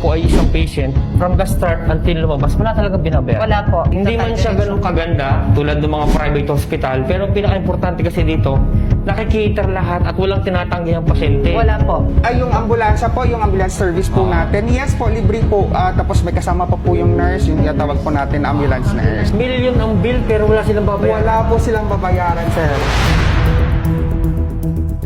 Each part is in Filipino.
po ay isang patient, from the start until lumabas, wala talagang binabayaran. Wala po. Hindi man siya ganun kaganda tulad ng mga private hospital, pero pinaka-importante kasi dito, nakikater lahat at walang tinatanggi ang pasyente. Wala po. Ay, yung ambulansya po, yung ambulance service po natin. Yes po, libre po. Ah, tapos may kasama pa po yung nurse, yung tinatawag po natin ambulance nurse. Million ang bill pero wala silang babayaran. Wala po silang babayaran, sir.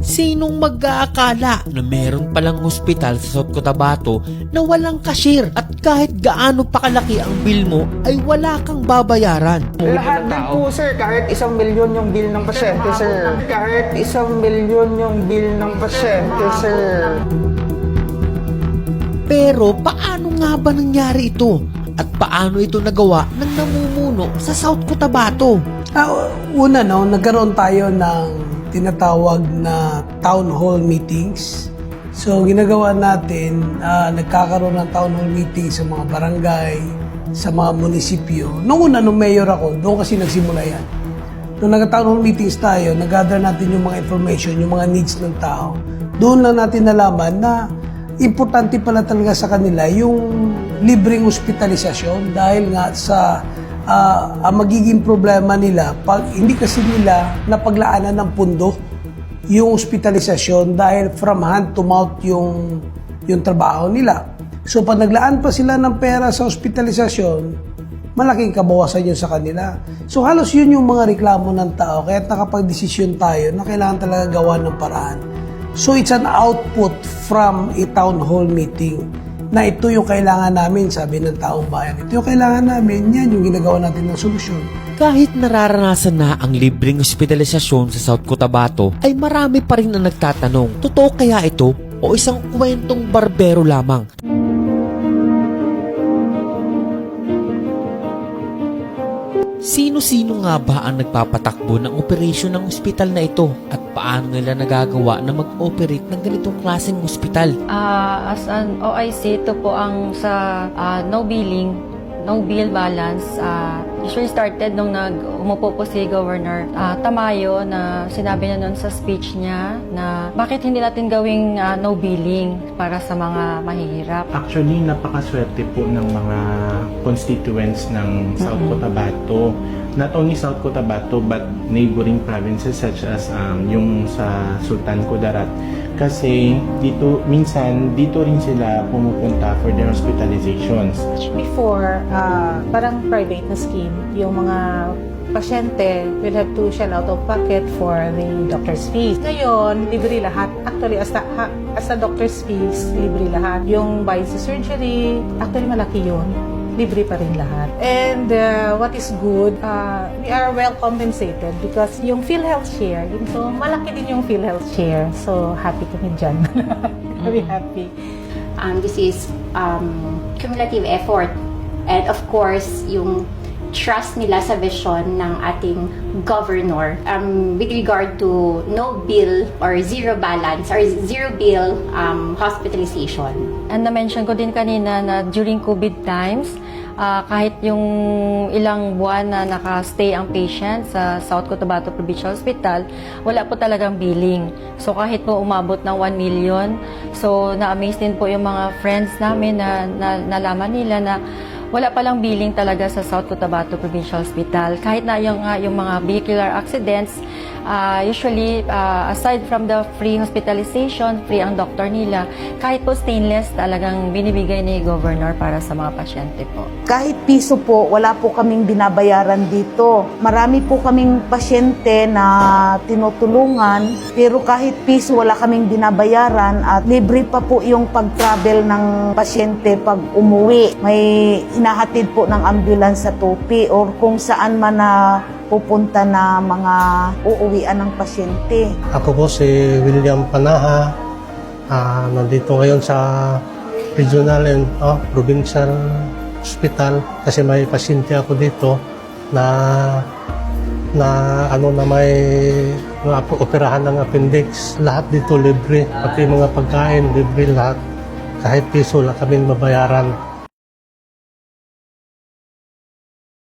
Sinong mag-aakala na meron palang hospital sa South Cotabato na walang cashier at kahit gaano pa kalaki ang bill mo ay wala kang babayaran? Lahat din po, sir. Kahit isang milyon yung bill ng pasyente, sir. Kahit isang milyon yung bill ng pasyente, sir. Pero paano nga ba nangyari ito? At paano ito nagawa ng namumuno sa South Cotabato? Ah, una no, nagkaroon tayo ng tinatawag na town hall meetings. So ginagawa natin, ah, nagkakaroon ng town hall meeting sa mga barangay, sa mga munisipyo. Noong una, nung mayor ako, doon kasi nagsimula yan. Nung nag-town hall meetings tayo, nag-gather natin yung mga information, yung mga needs ng tao. Doon lang natin nalaman na importante pala talaga sa kanila yung libreng hospitalisasyon dahil nga sa ah, ang magiging problema nila pag hindi kasi nila napaglaanan ng pundo yung hospitalisasyon dahil from hand to mouth yung yung trabaho nila. So pag naglaan pa sila ng pera sa hospitalisasyon, malaking kabawasan yun sa kanila. So halos yun yung mga reklamo ng tao kaya nakapag-desisyon tayo na kailangan talaga gawa ng paraan. So it's an output from a town hall meeting na ito yung kailangan namin, sabi ng taong bayan. Ito yung kailangan namin, yan yung ginagawa natin ng solusyon. Kahit nararanasan na ang libreng hospitalisasyon sa South Cotabato, ay marami pa rin ang nagtatanong, totoo kaya ito o isang kwentong barbero lamang? Sino-sino nga ba ang nagpapatakbo ng operasyon ng ospital na ito at paano nila nagagawa na mag-operate ng ganitong klaseng ospital? Ah, as an OIC, ito po ang sa ah, no billing, no bill balance. ah, usually started nung nag umupo po si Governor ah, Tamayo na sinabi niya noon sa speech niya na bakit hindi natin gawing ah, no billing para sa mga mahihirap. Actually, napakaswerte po ng mga constituents ng South Cotabato. Not only South Cotabato but neighboring provinces such as um, yung sa Sultan Kudarat. Kasi dito, minsan, dito rin sila pumupunta for their hospitalizations. Before, ah, parang private na scheme, yung mga pasyente will have to shell out of pocket for the doctor's fees. Ngayon, libre lahat. Actually, as, ha- as a doctor's fees, libre lahat. Yung sa surgery, actually malaki yun. Libre pa rin lahat. And uh, what is good, uh, we are well compensated because yung PhilHealth share, yun so malaki din yung PhilHealth share. So, happy kami dyan. Very happy. um, this is um, cumulative effort. And of course, yung trust nila sa vision ng ating governor um, with regard to no bill or zero balance or zero bill um, hospitalization. And na-mention ko din kanina na during COVID times, ah, kahit yung ilang buwan na nakastay ang patient sa South Cotabato Provincial Hospital, wala po talagang billing. So kahit po umabot ng 1 million, so na-amaze din po yung mga friends namin na, na nalaman nila na wala palang billing talaga sa South Cotabato Provincial Hospital. Kahit na yung, nga yung mga vehicular accidents, ah, usually, ah, aside from the free hospitalization, free ang doktor nila, kahit po stainless talagang binibigay ni Governor para sa mga pasyente po. Kahit piso po, wala po kaming binabayaran dito. Marami po kaming pasyente na tinutulungan, pero kahit piso wala kaming binabayaran at libre pa po yung pag-travel ng pasyente pag umuwi. May hinahatid po ng ambulance sa tupi or kung saan man na pupunta na mga uuwian ng pasyente. Ako po si William Panaha. Ah, nandito ngayon sa regional and oh, provincial hospital kasi may pasyente ako dito na na ano na may na operahan ng appendix. Lahat dito libre, pati mga pagkain libre lahat. Kahit piso lang kami mabayaran.